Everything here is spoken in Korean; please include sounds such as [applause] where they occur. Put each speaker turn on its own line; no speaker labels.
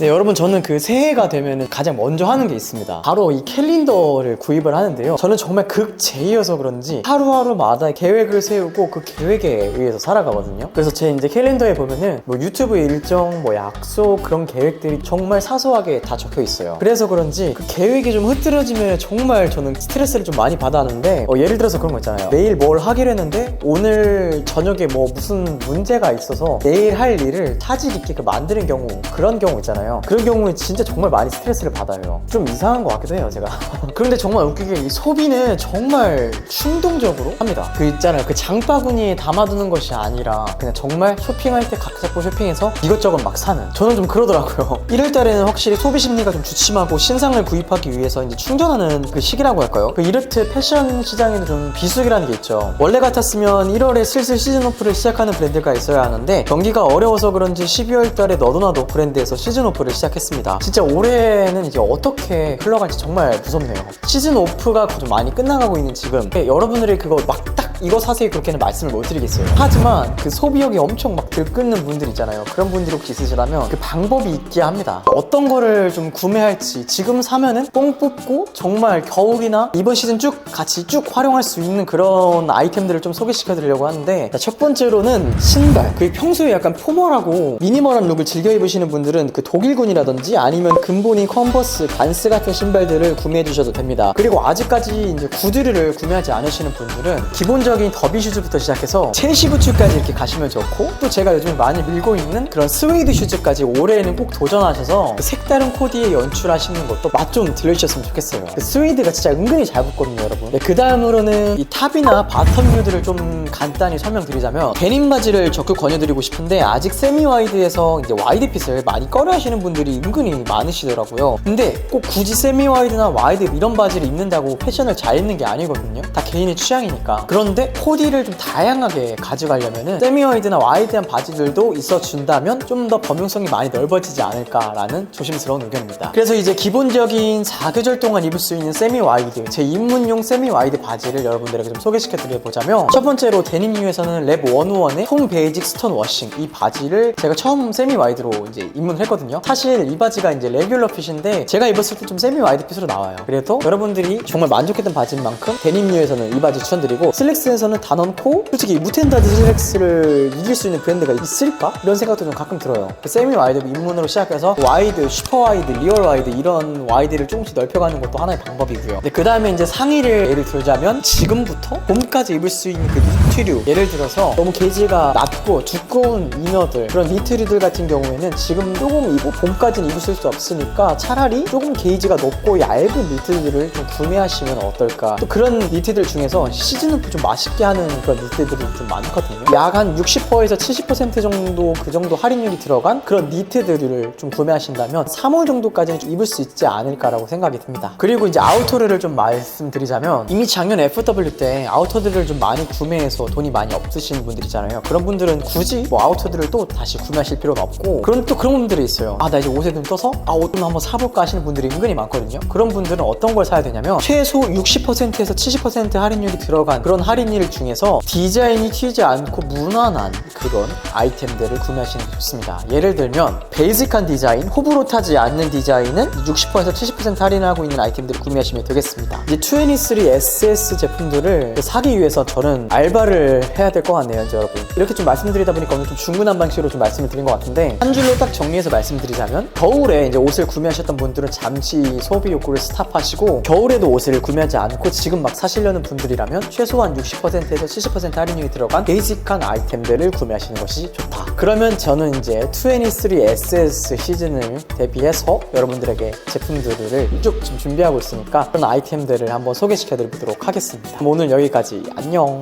네, 여러분 저는 그 새해가 되면 가장 먼저 하는 게 있습니다. 바로 이 캘린더를 구입을 하는데요. 저는 정말 극제이여서 그런지 하루하루마다 계획을 세우고 그 계획에 의해서 살아가거든요. 그래서 제 이제 캘린더에 보면은 뭐 유튜브 일정, 뭐 약속 그런 계획들이 정말 사소하게 다 적혀 있어요. 그래서 그런지 그 계획이 좀 흐트러지면 정말 저는 스트레스를 좀 많이 받았는데 어, 예를 들어서 그런 거 있잖아요. 내일 뭘 하기로 했는데 오늘 저녁에 뭐 무슨 문제가 있어서 내일 할 일을 타질 있게 그 만드는 경우 그런 경우 있잖아요. 그런 경우에 진짜 정말 많이 스트레스를 받아요. 좀 이상한 것 같기도 해요, 제가. [laughs] 그런데 정말 웃기게 이 소비는 정말 충동적으로 합니다. 그 있잖아요. 그 장바구니에 담아두는 것이 아니라 그냥 정말 쇼핑할 때각 잡고 쇼핑해서 이것저것 막 사는. 저는 좀 그러더라고요. [laughs] 1월 달에는 확실히 소비 심리가 좀 주춤하고 신상을 구입하기 위해서 이제 충전하는 그 시기라고 할까요? 그 이렇듯 패션 시장에는 좀 비수기라는 게 있죠. 원래 같았으면 1월에 슬슬 시즌 오프를 시작하는 브랜드가 있어야 하는데 경기가 어려워서 그런지 12월 달에 너도나도 브랜드에서 시즌 오프 를 시작했습니다. 진짜 올해는 이제 어떻게 흘러갈지 정말 무섭네요. 시즌 오프가 좀 많이 끝나가고 있는 지금 여러분들이 그거 막딱 이거 사세요 그렇게는 말씀을 못 드리겠어요. 하지만 그 소비욕이 엄청 막 들끓는 분들 있잖아요. 그런 분들이 혹시 있으시다면 그 방법이 있게 합니다. 어떤 거를 좀 구매할지 지금 사면은 뽕 뽑고 정말 겨울이나 이번 시즌 쭉 같이 쭉 활용할 수 있는 그런 아이템들을 좀 소개시켜 드리려고 하는데 자, 첫 번째로는 신발. 그 평소에 약간 포멀하고 미니멀한 룩을 즐겨 입으시는 분들은 그 독일군이라든지 아니면 근본인 컨버스, 반스 같은 신발들을 구매해 주셔도 됩니다. 그리고 아직까지 이제 구두를 구매하지 않으시는 분들은 기본적 인 더비 슈즈부터 시작해서 첼시 부츠까지 이렇게 가시면 좋고 또 제가 요즘 많이 밀고 있는 그런 스웨이드 슈즈까지 올해에는 꼭 도전하셔서 그 색다른 코디에 연출하시는 것도 맛 좀 들려주셨으면 좋겠어요. 그 스웨이드가 진짜 은근히 잘 붙거든요, 여러분. 네, 그 다음으로는 이 탑이나 바텀 류들을 좀 간단히 설명드리자면 데님 바지를 적극 권해드리고 싶은데 아직 세미 와이드에서 이제 와이드 핏을 많이 꺼려 하시는 분들이 은근히 많으시더라고요. 근데 꼭 굳이 세미 와이드나 와이드 이런 바지를 입는다고 패션을 잘 입는 게 아니거든요. 다 개인의 취향이니까. 그런데 코디를 좀 다양하게 가져가려면은 세미 와이드나 와이드한 바지들도 있어준다면 좀 더 범용성이 많이 넓어지지 않을까라는 조심스러운 의견입니다. 그래서 이제 기본적인 4계절 동안 입을 수 있는 세미 와이드, 제 입문용 세미 와이드 바지를 여러분들에게 좀 소개시켜 드려보자면 첫 번째로 데님유에서는 랩 101의 통 베이직 스톤 워싱 이 바지를 제가 처음 세미 와이드로 이제 입문을 했거든요. 사실 이 바지가 이제 레귤러 핏인데 제가 입었을 때 좀 세미 와이드 핏으로 나와요. 그래도 여러분들이 정말 만족했던 바지인 만큼 데님유에서는 이 바지 추천드리고 슬랙스 에서는 단언코 솔직히 무텐다드 슬랙스를 이길 수 있는 브랜드가 있을까? 이런 생각도 좀 가끔 들어요. 그 세미 와이드 입문으로 시작해서 와이드, 슈퍼 와이드, 리얼 와이드 이런 와이드를 조금씩 넓혀가는 것도 하나의 방법이고요. 그 다음에 이제 상의를 예를 들자면 지금부터 봄까지 입을 수 있는 그 니트류. 예를 들어서 너무 게지가 낮고 두꺼운 이너들. 그런 니트류들 같은 경우에는 지금 조금 입고 봄까지는 입으실 수 없으니까 차라리 조금 게이지가 높고 얇은 니트들을 좀 구매하시면 어떨까. 또 그런 니트들 중에서 시즌오프 좀 맛있게 하는 그런 니트들이 좀 많거든요. 약 한 60%에서 70% 정도 그 정도 할인율이 들어간 그런 니트들을 좀 구매하신다면 3월 정도까지는 좀 입을 수 있지 않을까라고 생각이 듭니다. 그리고 이제 아우터를 좀 말씀드리자면 이미 작년 FW 때 아우터들을 좀 많이 구매해서 돈이 많이 없으신 분들 있잖아요. 그런 분들은 굳이 뭐 아우터들을 또 다시 구매하실 필요는 없고 그런 또 그런 분들이 있어요. 아 나 이제 옷에 눈 떠서 아 옷 좀 한번 사볼까 하시는 분들이 은근히 많거든요. 그런 분들은 어떤 걸 사야 되냐면 최소 60%에서 70% 할인율이 들어간 그런 할인율 중에서 디자인이 튀지 않고 무난한 그런 아이템들을 구매하시는 게 좋습니다. 예를 들면 베이직한 디자인 호불호 타지 않는 디자인은 60%에서 70% 할인하고 있는 아이템들을 구매하시면 되겠습니다. 이제 23 SS 제품들을 사기 위해서 저는 알바를 해야 될 것 같네요 이제 여러분. 이렇게 좀 말씀드리다 보니까 오늘 좀 중구난방식으로 좀 말씀을 드린 것 같은데 한 줄로 딱 정리해서 말씀드리자면 겨울에 이제 옷을 구매하셨던 분들은 잠시 소비 욕구를 스탑하시고 겨울에도 옷을 구매하지 않고 지금 막 사시려는 분들이라면 최소한 60%에서 70% 할인율이 들어간 베이직한 아이템들을 구매하시는 것이 좋다. 그러면 저는 이제 23 SS 시즌을 대비해서 여러분들에게 제품들을 쭉 지금 준비하고 있으니까 그런 아이템들을 한번 소개시켜 드리도록 하겠습니다. 오늘 여기까지. 안녕